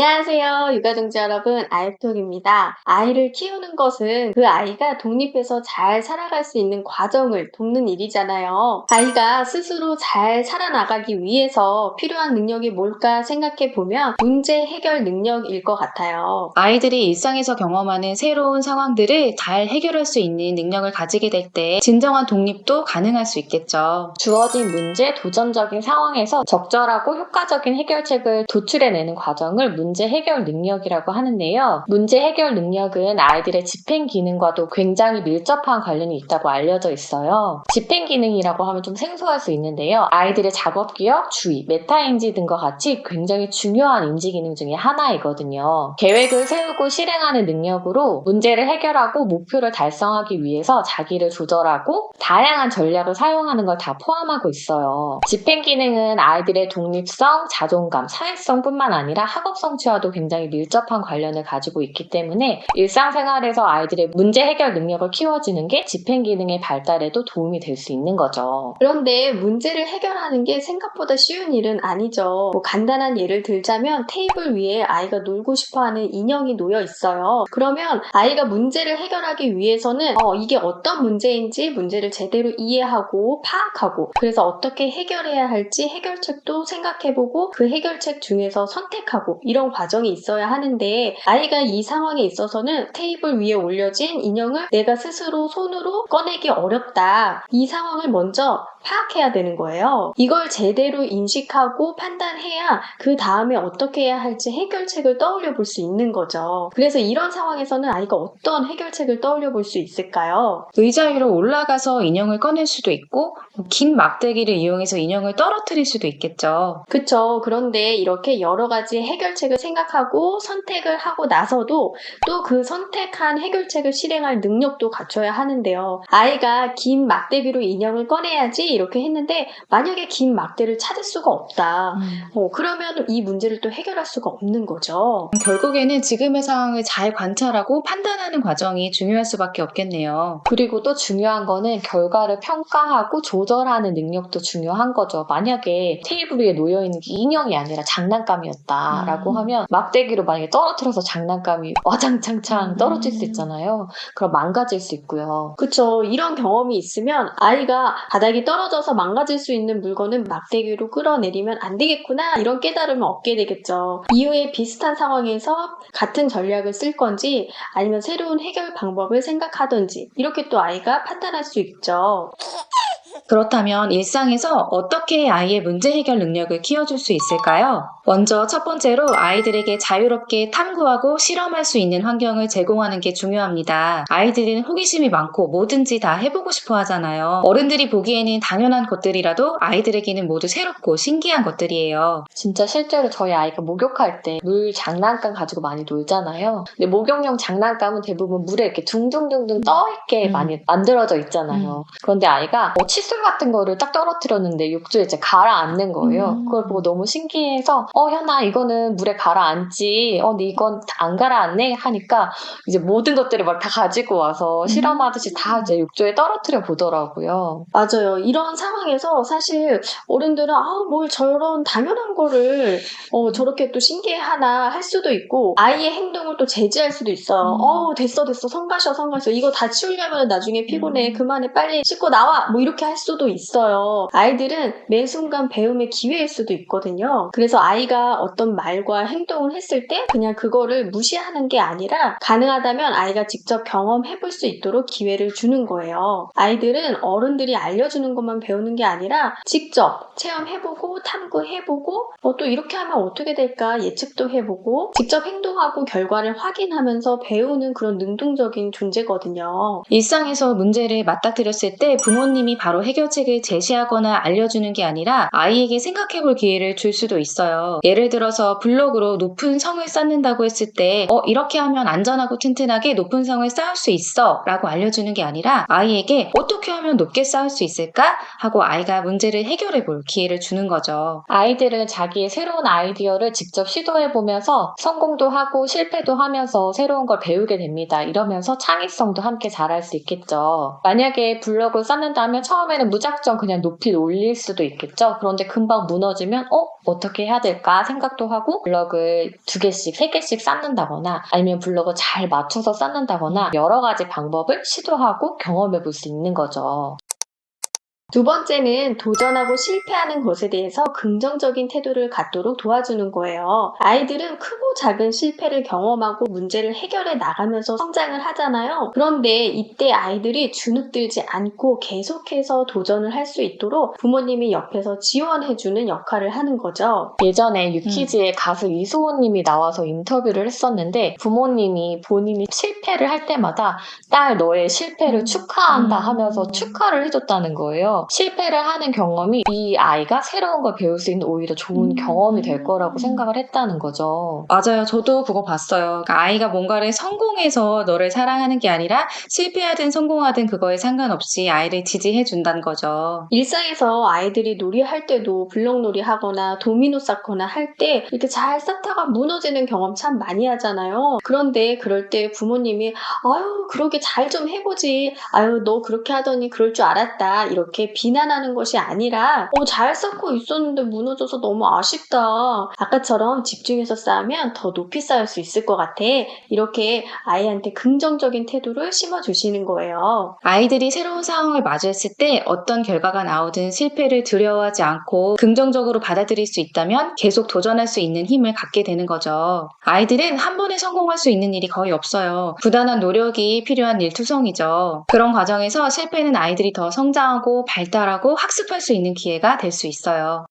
안녕하세요. 육아동자 여러분, 아이톡입니다. 아이를 키우는 것은 그 아이가 독립해서 잘 살아갈 수 있는 과정을 돕는 일이잖아요. 아이가 스스로 잘 살아나가기 위해서 필요한 능력이 뭘까 생각해 보면 문제 해결 능력일 것 같아요. 아이들이 일상에서 경험하는 새로운 상황들을 잘 해결할 수 있는 능력을 가지게 될 때 진정한 독립도 가능할 수 있겠죠. 주어진 문제, 도전적인 상황에서 적절하고 효과적인 해결책을 도출해내는 과정을 문제 해결 능력이라고 하는데요. 문제 해결 능력은 아이들의 집행 기능과도 굉장히 밀접한 관련이 있다고 알려져 있어요. 집행 기능이라고 하면 좀 생소할 수 있는데요. 아이들의 작업 기억, 주의, 메타 인지 등과 같이 굉장히 중요한 인지 기능 중에 하나이거든요. 계획을 세우고 실행하는 능력으로 문제를 해결하고 목표를 달성하기 위해서 자기를 조절하고 다양한 전략을 사용하는 걸 다 포함하고 있어요. 집행 기능은 아이들의 독립성, 자존감, 사회성뿐만 아니라 학업 성 취와도 굉장히 밀접한 관련을 가지고 있기 때문에 일상생활에서 아이들의 문제 해결 능력을 키워주는 게 집행 기능의 발달에도 도움이 될 수 있는 거죠. 그런데 문제를 해결하는 게 생각보다 쉬운 일은 아니죠. 뭐 간단한 예를 들자면 테이블 위에 아이가 놀고 싶어 하는 인형이 놓여 있어요. 그러면 아이가 문제를 해결하기 위해서는 어, 이게 어떤 문제인지 문제를 제대로 이해하고 파악하고 그래서 어떻게 해결해야 할지 해결책도 생각해보고 그 해결책 중에서 선택하고 이런 과정이 있어야 하는데 아이가 이 상황에 있어서는 테이블 위에 올려진 인형을 내가 스스로 손으로 꺼내기 어렵다. 이 상황을 먼저 파악해야 되는 거예요. 이걸 제대로 인식하고 판단해야 그 다음에 어떻게 해야 할지 해결책을 떠올려 볼 수 있는 거죠. 그래서 이런 상황에서는 아이가 어떤 해결책을 떠올려 볼 수 있을까요? 의자 위로 올라가서 인형을 꺼낼 수도 있고 긴 막대기를 이용해서 인형을 떨어뜨릴 수도 있겠죠. 그쵸. 그런데 이렇게 여러 가지 해결책을 생각하고 선택을 하고 나서도 또 그 선택한 해결책을 실행할 능력도 갖춰야 하는데요. 아이가 긴 막대기로 인형을 꺼내야지 이렇게 했는데 만약에 긴 막대를 찾을 수가 없다. 어, 그러면 이 문제를 또 해결할 수가 없는 거죠. 결국에는 지금의 상황을 잘 관찰하고 판단하는 과정이 중요할 수밖에 없겠네요. 그리고 또 중요한 거는 결과를 평가하고 조절하는 능력도 중요한 거죠. 만약에 테이블 위에 놓여 있는 게 인형이 아니라 장난감이었다라고 음. 하면 막대기로 만약에 떨어뜨려서 장난감이 와장창창 떨어질 수 음. 있잖아요. 그럼 망가질 수 있고요. 그쵸. 이런 경험이 있으면 아이가 바닥이 떨어 져서 망가질 수 있는 물건은 막대기로 끌어내리면 안 되겠구나. 이런 깨달음을 얻게 되겠죠. 이후에 비슷한 상황에서 같은 전략을 쓸 건지 아니면 새로운 해결 방법을 생각하든지 이렇게 또 아이가 판단할 수 있죠. 그렇다면 일상에서 어떻게 아이의 문제 해결 능력을 키워줄 수 있을까요? 먼저 첫 번째로 아이들에게 자유롭게 탐구하고 실험할 수 있는 환경을 제공하는 게 중요합니다. 아이들은 호기심이 많고 뭐든지 다 해보고 싶어 하잖아요. 어른들이 보기에는 당연한 것들이라도 아이들에게는 모두 새롭고 신기한 것들이에요. 진짜 실제로 저희 아이가 목욕할 때 물 장난감 가지고 많이 놀잖아요. 근데 목욕용 장난감은 대부분 물에 이렇게 둥둥둥둥 떠있게 음. 많이 만들어져 있잖아요. 그런데 아이가 뭐 칫솔 같은 거를 딱 떨어뜨렸는데 욕조에 이제 가라앉는 거예요. 음. 그걸 보고 너무 신기해서 어 현아 이거는 물에 가라앉지. 어 근데 이건 안 가라앉네 하니까 이제 모든 것들을 막 다 가지고 와서 실험하듯이 다 이제 욕조에 떨어뜨려 보더라고요. 맞아요. 이런 상황에서 사실 어른들은 아, 뭘 저런 당연한 거를 어, 저렇게 또 신기해하나 할 수도 있고 아이의 행동을 또 제지할 수도 있어요. 음. 어, 됐어, 됐어. 성가셔, 성가셔. 이거 다 치우려면 나중에 피곤해. 음. 그만해. 빨리 씻고 나와. 뭐 이렇게 할 수도 있어요. 아이들은 매 순간 배움의 기회일 수도 있거든요. 그래서 아이가 어떤 말과 행동을 했을 때 그냥 그거를 무시하는 게 아니라 가능하다면 아이가 직접 경험해 볼 수 있도록 기회를 주는 거예요. 아이들은 어른들이 알려주는 것만 배우는 게 아니라 직접 체험해보고 탐구해보고 어, 또 이렇게 하면 어떻게 될까 예측도 해보고 직접 행동하고 결과를 확인하면서 배우는 그런 능동적인 존재거든요. 일상에서 문제를 맞닥뜨렸을 때 부모님이 바로 해결 책을 제시하거나 알려주는 게 아니라 아이에게 생각해 볼 기회를 줄 수도 있어요. 예를 들어서 블록으로 높은 성을 쌓는다고 했을 때, 어, 이렇게 하면 안전하고 튼튼하게 높은 성을 쌓을 수 있어 라고 알려주는 게 아니라 아이에게 어떻게 하면 높게 쌓을 수 있을까? 하고 아이가 문제를 해결해 볼 기회를 주는 거죠. 아이들은 자기의 새로운 아이디어를 직접 시도해 보면서 성공도 하고 실패도 하면서 새로운 걸 배우게 됩니다. 이러면서 창의성도 함께 자랄 수 있겠죠. 만약에 블럭을 쌓는다면 처음에 무작정 그냥 높이 올릴 수도 있겠죠. 그런데 금방 무너지면 어 어떻게 해야 될까 생각도 하고 블럭을 두 개씩 세 개씩 쌓는다거나 아니면 블럭을 잘 맞춰서 쌓는다거나 여러 가지 방법을 시도하고 경험해 볼 수 있는 거죠. 두 번째는 도전하고 실패하는 것에 대해서 긍정적인 태도를 갖도록 도와주는 거예요. 아이들은 크고 작은 실패를 경험하고 문제를 해결해 나가면서 성장을 하잖아요. 그런데 이때 아이들이 주눅들지 않고 계속해서 도전을 할 수 있도록 부모님이 옆에서 지원해주는 역할을 하는 거죠. 예전에 유키즈의 가수 이수호님이 나와서 인터뷰를 했었는데 부모님이 본인이 실패를 할 때마다 딸 너의 실패를 음. 축하한다 음. 하면서 축하를 해줬다는 거예요. 실패를 하는 경험이 이 아이가 새로운 걸 배울 수 있는 오히려 좋은 음. 경험이 될 거라고 생각을 했다는 거죠. 맞아요. 저도 그거 봤어요. 그러니까 아이가 뭔가를 성공해서 너를 사랑하는 게 아니라 실패하든 성공하든 그거에 상관없이 아이를 지지해 준다는 거죠. 일상에서 아이들이 놀이할 때도 블록놀이 하거나 도미노 쌓거나 할 때 이렇게 잘 쌓다가 무너지는 경험 참 많이 하잖아요. 그런데 그럴 때 부모님이 아유 그러게 잘 좀 해보지 아유 너 그렇게 하더니 그럴 줄 알았다 이렇게 비난하는 것이 아니라 어, 잘 쌓고 있었는데 무너져서 너무 아쉽다 아까처럼 집중해서 쌓으면 더 높이 쌓을 수 있을 것 같아 이렇게 아이한테 긍정적인 태도를 심어주시는 거예요. 아이들이 새로운 상황을 마주했을 때 어떤 결과가 나오든 실패를 두려워하지 않고 긍정적으로 받아들일 수 있다면 계속 도전할 수 있는 힘을 갖게 되는 거죠. 아이들은 한 번에 성공할 수 있는 일이 거의 없어요. 부단한 노력이 필요한 일투성이죠. 그런 과정에서 실패는 아이들이 더 성장하고 발 달하고 학습할 수 있는 기회가 될 수 있어요.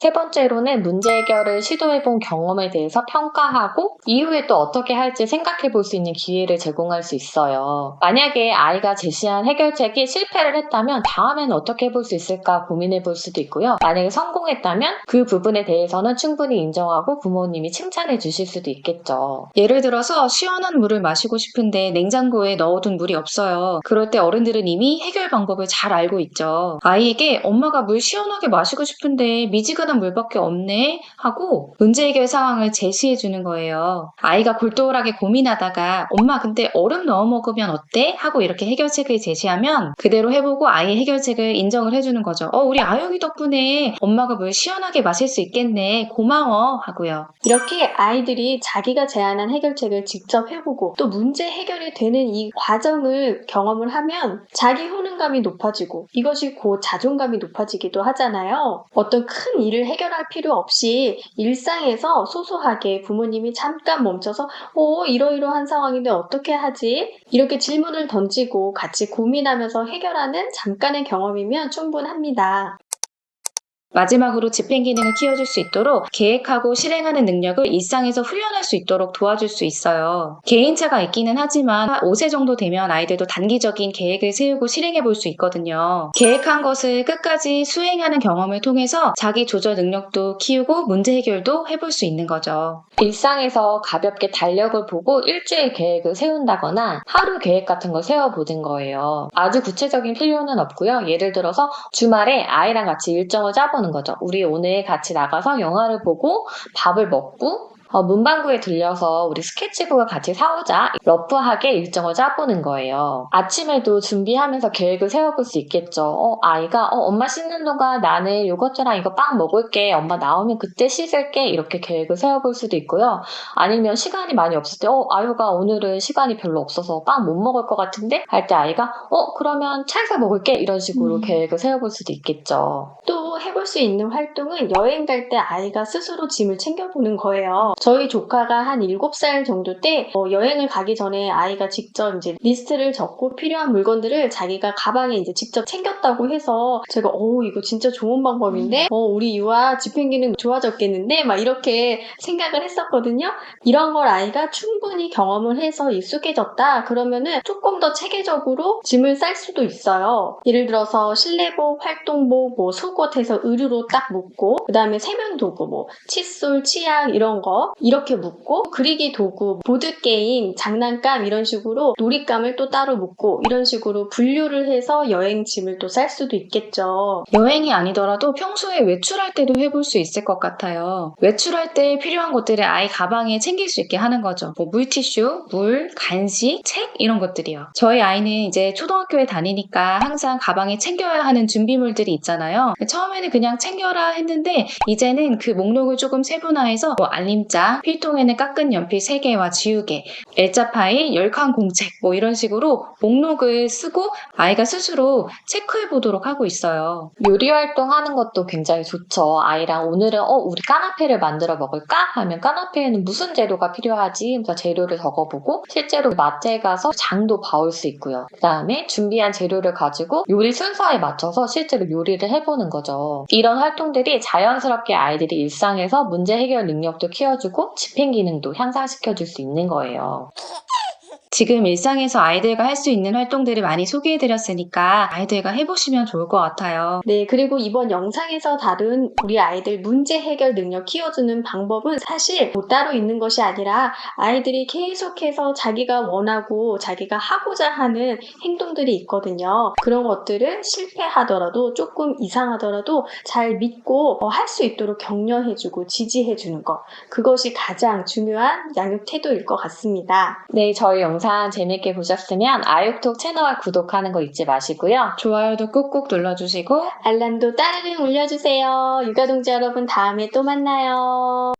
세 번째로는 문제 해결을 시도해본 경험에 대해서 평가하고 이후에 또 어떻게 할지 생각해 볼 수 있는 기회를 제공할 수 있어요. 만약에 아이가 제시한 해결책이 실패를 했다면 다음에는 어떻게 해볼 수 있을까 고민해 볼 수도 있고요. 만약에 성공했다면 그 부분에 대해서는 충분히 인정하고 부모님이 칭찬해 주실 수도 있겠죠. 예를 들어서 시원한 물을 마시고 싶은데 냉장고에 넣어둔 물이 없어요. 그럴 때 어른들은 이미 해결 방법을 잘 알고 있죠. 아이에게 엄마가 물 시원하게 마시고 싶은데 미지근 한 물밖에 없네 하고 문제 해결 상황을 제시해 주는 거예요. 아이가 골똘하게 고민하다가 엄마 근데 얼음 넣어 먹으면 어때? 하고 이렇게 해결책을 제시하면 그대로 해보고 아이의 해결책을 인정을 해주는 거죠. 어 우리 아영이 덕분에 엄마가 물 시원하게 마실 수 있겠네. 고마워 하고요. 이렇게 아이들이 자기가 제안한 해결책을 직접 해보고 또 문제 해결이 되는 이 과정을 경험을 하면 자기 효능감이 높아지고 이것이 곧 자존감이 높아지기도 하잖아요. 어떤 큰 일을 해결할 필요 없이 일상에서 소소하게 부모님이 잠깐 멈춰서 어, 이러이러한 상황인데 어떻게 하지? 이렇게 질문을 던지고 같이 고민하면서 해결하는 잠깐의 경험이면 충분합니다. 마지막으로 집행 기능을 키워줄 수 있도록 계획하고 실행하는 능력을 일상에서 훈련할 수 있도록 도와줄 수 있어요. 개인차가 있기는 하지만 5세 정도 되면 아이들도 단기적인 계획을 세우고 실행해 볼 수 있거든요. 계획한 것을 끝까지 수행하는 경험을 통해서 자기 조절 능력도 키우고 문제 해결도 해볼 수 있는 거죠. 일상에서 가볍게 달력을 보고 일주일 계획을 세운다거나 하루 계획 같은 걸 세워보는 거예요. 아주 구체적인 필요는 없고요. 예를 들어서 주말에 아이랑 같이 일정을 짜보 는 거죠. 우리 오늘 같이 나가서 영화를 보고 밥을 먹고 어, 문방구에 들려서 우리 스케치북을 같이 사오자 러프하게 일정을 짜보는 거예요. 아침에도 준비하면서 계획을 세워볼 수 있겠죠. 어, 아이가 어, 엄마 씻는 동안 나는 요것저랑 이거 빵 먹을게. 엄마 나오면 그때 씻을게. 이렇게 계획을 세워볼 수도 있고요. 아니면 시간이 많이 없을 때, 어, 아유가 오늘은 시간이 별로 없어서 빵 못 먹을 것 같은데? 할 때 아이가, 어, 그러면 찰사 먹을게. 이런 식으로 음. 계획을 세워볼 수도 있겠죠. 또 해볼 수 있는 활동은 여행 갈 때 아이가 스스로 짐을 챙겨보는 거예요. 저희 조카가 한 7살 정도 때 어, 여행을 가기 전에 아이가 직접 이제 리스트를 적고 필요한 물건들을 자기가 가방에 이제 직접 챙겼다고 해서 제가 어 이거 진짜 좋은 방법인데 어 우리 유아 집행기능 좋아졌겠는데 막 이렇게 생각을 했었거든요. 이런 걸 아이가 충분히 경험을 해서 익숙해졌다 그러면은 조금 더 체계적으로 짐을 쌀 수도 있어요. 예를 들어서 실내복, 활동복, 뭐 속옷 해서 방에서 의류로 딱 묶고 그 다음에 세면 도구 뭐 칫솔, 치약 이런 거 이렇게 묶고 그리기 도구, 보드 게임, 장난감 이런 식으로 놀잇감을 또 따로 묶고 이런 식으로 분류를 해서 여행 짐을 또 쌀 수도 있겠죠. 여행이 아니더라도 평소에 외출할 때도 해볼 수 있을 것 같아요. 외출할 때 필요한 것들을 아이 가방에 챙길 수 있게 하는 거죠. 뭐 물티슈, 물, 간식, 책 이런 것들이요. 저희 아이는 이제 초등학교에 다니니까 항상 가방에 챙겨야 하는 준비물들이 있잖아요. 처음에 는 그냥 챙겨라 했는데 이제는 그 목록을 조금 세분화해서 뭐 알림장, 필통에는 깎은 연필 3개와 지우개, 일자 파일, 열칸 공책 뭐 이런 식으로 목록을 쓰고 아이가 스스로 체크해 보도록 하고 있어요. 요리 활동하는 것도 굉장히 좋죠. 아이랑 오늘은 어 우리 까나페를 만들어 먹을까 하면 까나페에는 무슨 재료가 필요하지? 그래서 재료를 적어보고 실제로 마트에 가서 장도 봐올 수 있고요. 그 다음에 준비한 재료를 가지고 요리 순서에 맞춰서 실제로 요리를 해보는 거죠. 이런 활동들이 자연스럽게 아이들이 일상에서 문제 해결 능력도 키워주고 집행 기능도 향상시켜 줄 수 있는 거예요. 지금 일상에서 아이들과 할 수 있는 활동들을 많이 소개해 드렸으니까 아이들과 해보시면 좋을 것 같아요. 네, 그리고 이번 영상에서 다룬 우리 아이들 문제 해결 능력 키워주는 방법은 사실 뭐 따로 있는 것이 아니라 아이들이 계속해서 자기가 원하고 자기가 하고자 하는 행동들이 있거든요. 그런 것들을 실패하더라도 조금 이상하더라도 잘 믿고 할 수 있도록 격려해주고 지지해주는 것. 그것이 가장 중요한 양육 태도일 것 같습니다. 네, 저희 영상 재밌게 보셨으면 아육톡 채널 구독하는 거 잊지 마시고요. 좋아요도 꾹꾹 눌러주시고 알람도 따르릉 울려주세요. 육아동자 여러분 다음에 또 만나요.